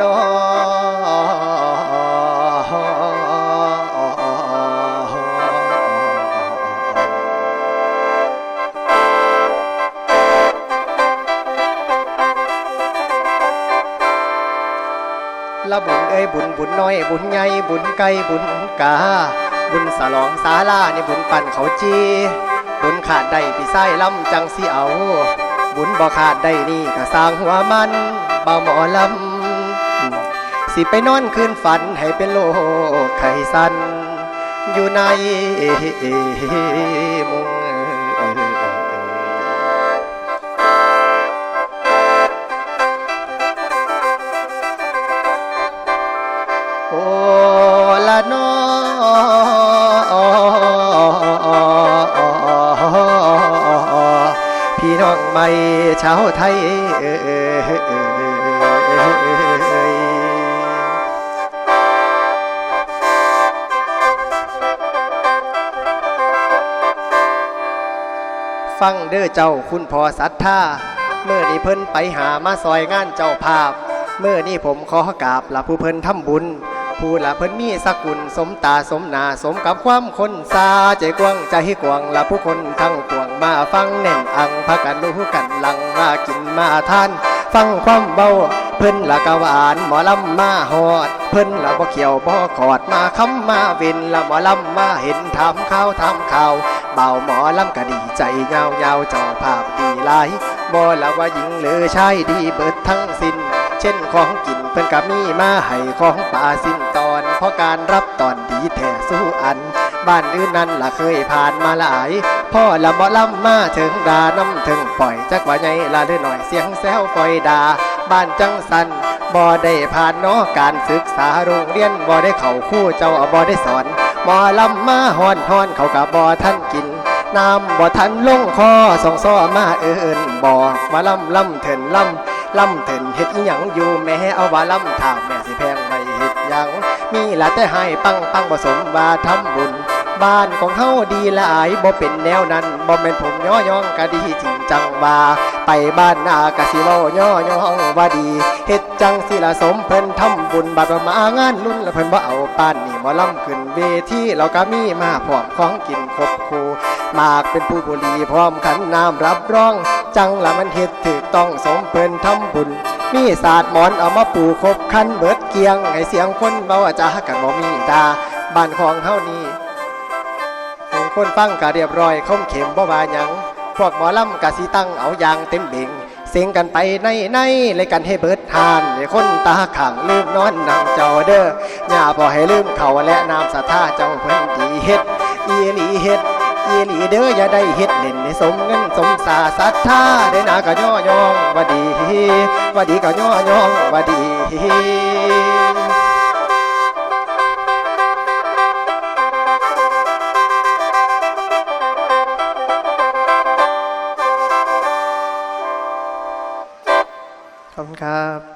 นอละบุญเอ้ยบุญบุญน้อย บุญใหญ่บุญไก่บุญกา บุญสลองสาลานี่บุญปั่นเขาจี บุญขาดได้พี่ไส้ลำจังสิเอา บุญบ่ขาดได้นี่ก็สร้างหัวมันเบาหมอลำ สิไปนอนคืนฝันให้เป็นโลกไข่สัน อยู่ในมุงโอ้ละนอพี่น้องไม่ชาวไทยเอ่ย ฟังเด้อเจ้าคุณพอศรัทธาเมื่อนี้เพิ่นไปหามาซอยงานเจ้าภาพ เมื่อนี้ผมขอกราบละผู้เพิ่นทำบุญ ผู้ละเพิ่นมีสกุลสมตาสมนาสมกับความคนซาใจกว้างใจกว้างละผู้คนทั้งปวงมาฟังแน่นอังพากันรู้กันลังมากินมาทาน ฟังความเบา เพิ่นละกะหวานหมอลำมาฮอด เพิ่นละบ่เขียวบ่ขอดมาคำมาเวินละหมอลำมาเห็นถามข่าวถามข่าวเบาหมอลำก็ดีใจยาวยาวเจ้าภาพดีหลายบ่ละว่าหญิงหรือชายดีเบิดทั้งสิ้น เช่นของกินเพิ่นก็มีมาให้ของป่าสิ้นตอน เพราะการรับตอนดีแท้สู้อัน บ้านอื่นนั้นละเคยผ่านมาหลายพ่อละบ่ลำมาถึงดาน้ำถึงปล่อยจักว่าใหญ่ละเด้อหน่อยเสียงแซวปล่อยดา บ้านจังสันบ่ได้ผ่านเนอการศึกษาโรงเรียนบ่ได้เข้าคู่เจ้าบ่ได้สอนหมอลำมาฮอนฮอนเขากับบ่ท่านกินน้ำบ่ทันลงคอส่องซ้อมาเอินบอกว่าลำลำเถินลำลำเถินเฮ็ดอีหยังอยู่แม่เอาว่าลำถามแม่สิแพงไม่เฮ็ดหยัง มีละแต่ให้ปังปังบ่สมว่าทำบุญบ้านของเฮาดีหลายบ่เป็นแนวนั้นบ่แม่นผมย่อยองก็ดีจริงจังว่า ไปบ้านนากะสิเว้าย่อยองว่าดีเฮ็ดจังสิละสมเพิ่นทำบุญบัดมางานนุ่นแล้วเพิ่นบ่เอาป้านนี่หมอลำขึ้นเวทีเราก็มีมาพร้อมของกินครบครูมากเป็นผู้บุรีพร้อมขันน้ำรับรอง จังละมันเฮ็ดถูกต้องสมเพิ่นทำบุญมีศาสตร์หมอนเอามาปูครบคันเบิดเกียงให้เสียงคนเบาจ้ากันบ่มีดาบ้านของเฮานี่คนฟังกะเรียบร้อยคมเข็มบ่ว่าหยัง พวกหมอลำกะสิตั้งเอาอยางเต็มเบ่งเสียงกันไปในในเลยกันให้เบิดทานให้คนตาขังลืมนอนนั่งเจ้าเด้ออย่าบ่ให้ลืมเขาและนามศรัทธาเจ้าเพิ่นดีเฮ็ดอีหลีเฮ็ดอีหลีเด้ออย่าได้เฮ็ดเล่นให้สมเงินสมสาศรัทธาเด้นะก็ย่อยองว่าดีว่าดีก็ย่อยองว่าดี คุณครับ